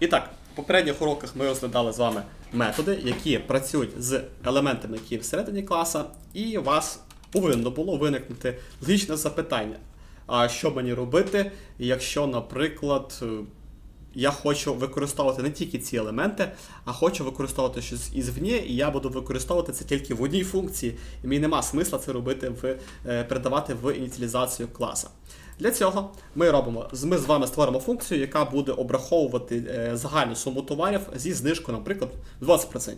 І так, в попередніх уроках ми розглядали з вами методи, які працюють з елементами, які всередині класа, і у вас повинно було виникнути логічне запитання. А що мені робити, якщо, наприклад, я хочу використовувати не тільки ці елементи, а хочу використовувати щось ізвні, і я буду використовувати це тільки в одній функції, і мені нема смисла це робити в е, передавати в ініціалізацію класа. Для цього ми робимо ми з вами створимо функцію, яка буде обраховувати е, загальну суму товарів зі знижкою, наприклад, 20%.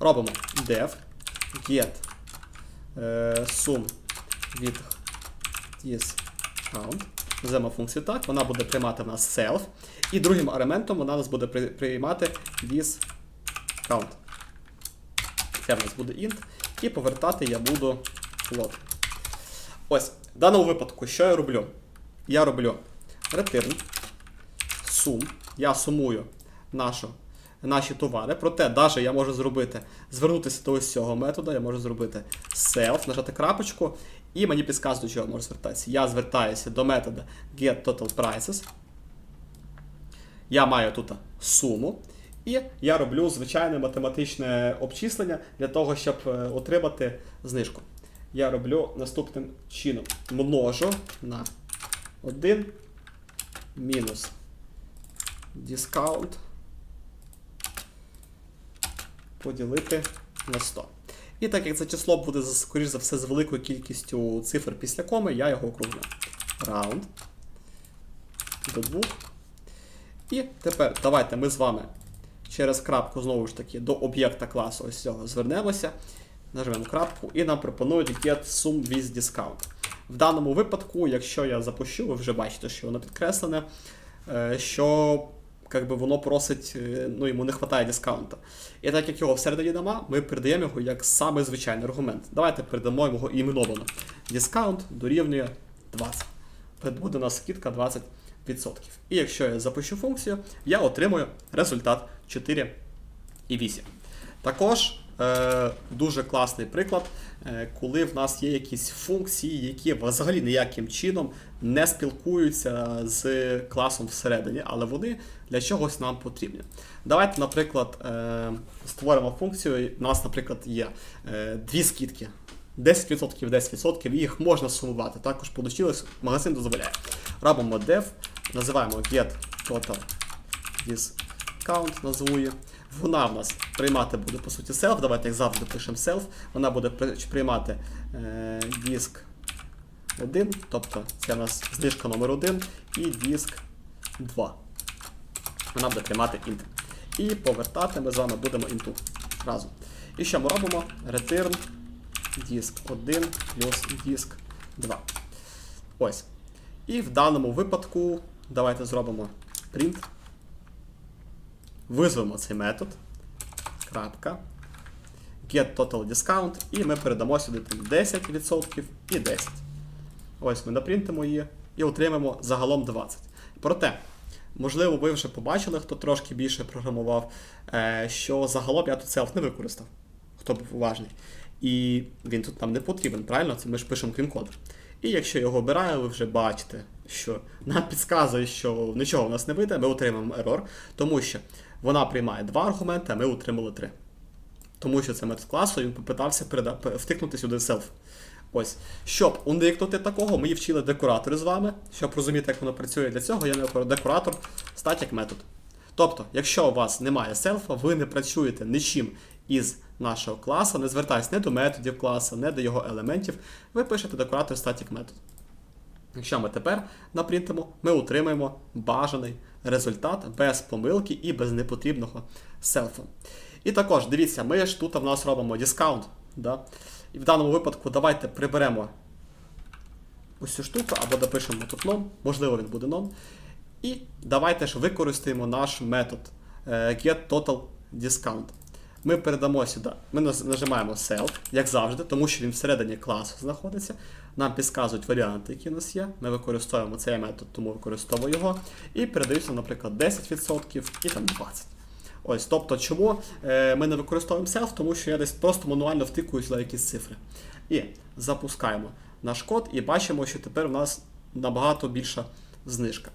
Робимо def get е, sum від discount. Називаємо функцію так, вона буде приймати в нас self. І другим елементом вона нас буде приймати this count. Це в нас буде int. І повертати я буду float. Ось, в даному випадку, що я роблю? Я роблю return, sum, я сумую нашу, наші товари. Проте, навіть я можу зробити, звернутися до ось цього методу, я можу зробити self, нажати крапочку, і мені підказує, до чого я можу звертатися. Я звертаюся до методу getTotalPrices. Я маю тут суму. І я роблю звичайне математичне обчислення для того, щоб е, отримати знижку. Я роблю наступним чином: множу на 1 мінус дискаунт поділити на 100. І так як це число буде, скоріш за все, з великою кількістю цифр після коми, я його округлю. Раунд до 2. І тепер давайте ми з вами через крапку знову ж таки до об'єкта класу ось цього звернемося. Нажмемо крапку і нам пропонують get sum with discount. В даному випадку, якщо я запущу, ви вже бачите, що воно підкреслене, е, що як би, воно просить, е, ну йому не вистачає дискаунта. І так як його всередині нема, ми передаємо його як самий звичайний аргумент. Давайте передамо його іменовано. Дискаунт дорівнює 20. Буде у нас скидка 20%. І якщо я запущу функцію, я отримую результат 4,8. Також дуже класний приклад, е, коли в нас є якісь функції, які взагалі ніяким чином не спілкуються з класом всередині, але вони для чогось нам потрібні. Давайте, наприклад, е, створимо функцію. У нас, наприклад, є е, дві скидки. 10%, 10%, і їх можна сумувати. Також получилось, магазин дозволяє. Робимо def, називаємо get total discount, назву її. Вона в нас приймати буде по суті self. Давайте як завжди пишемо self. Вона буде приймати е, диск 1, тобто це у нас знижка номер 1 і диск 2. Вона буде приймати int. І повертати ми з вами будемо інту разом. І що ми робимо? Return диск 1 плюс диск 2. Ось. І в даному випадку давайте зробимо print. Визвемо цей метод. Крапка. Get total discount. І ми передамо сюди там 10% і 10. Ось ми напринтимо її і отримаємо загалом 20. Проте, можливо, ви вже побачили, хто трошки більше програмував, е, що загалом я тут self не використав, хто був уважний. І він тут нам не потрібен, правильно? Це ми ж пишемо клін-код. І якщо його обираю, ви вже бачите, що нам підказує, що нічого в нас не вийде, ми отримаємо ерор, тому що вона приймає два аргументи, а ми отримали три. Тому що це метод класу, він попитався втикнути сюди self. Ось. Щоб уникнути такого, ми вчили декоратори з вами, щоб розуміти, як воно працює. Для цього я не декоратор static метод. Тобто, якщо у вас немає селфа, ви не працюєте нічим із нашого класу, не звертайтесь не до методів класу, не до його елементів, ви пишете декоратор static метод. Якщо ми тепер напринтимо, ми отримаємо бажаний результат без помилки і без непотрібного селфу. І також, дивіться, ми ж тут в нас робимо дискаунт. Да? І в даному випадку давайте приберемо ось цю штуку або допишемо тут ном, можливо, він буде non. І давайте ж використаємо наш метод е, getTotalDiscount. Ми передамо сюди, ми нажимаємо self, як завжди, тому що він всередині класу знаходиться. Нам підказують варіанти, які у нас є. Ми використовуємо цей метод, тому використовую його. І передаються, наприклад, 10% і там 20%. Ось, тобто, чому е, ми не використовуємо self, тому що я десь просто мануально втикую сюди якісь цифри. І запускаємо наш код і бачимо, що тепер у нас набагато більша знижка.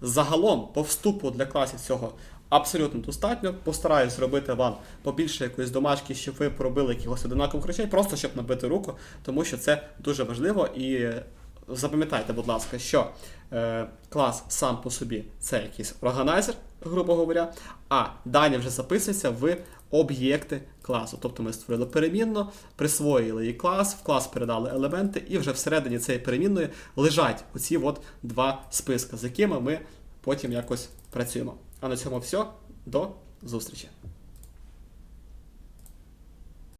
Загалом, по вступу для класів цього абсолютно достатньо. Постараюсь зробити вам побільше якоїсь домашки, щоб ви пробили якихось одинакових речей, просто щоб набити руку, тому що це дуже важливо і. Запам'ятайте, будь ласка, що е, клас сам по собі це якийсь органайзер, грубо говоря, а дані вже записуються в об'єкти класу. Тобто ми створили перемінну, присвоїли їй клас, в клас передали елементи, і вже всередині цієї перемінної лежать оці от два списки, з якими ми потім якось працюємо. А на цьому все. До зустрічі!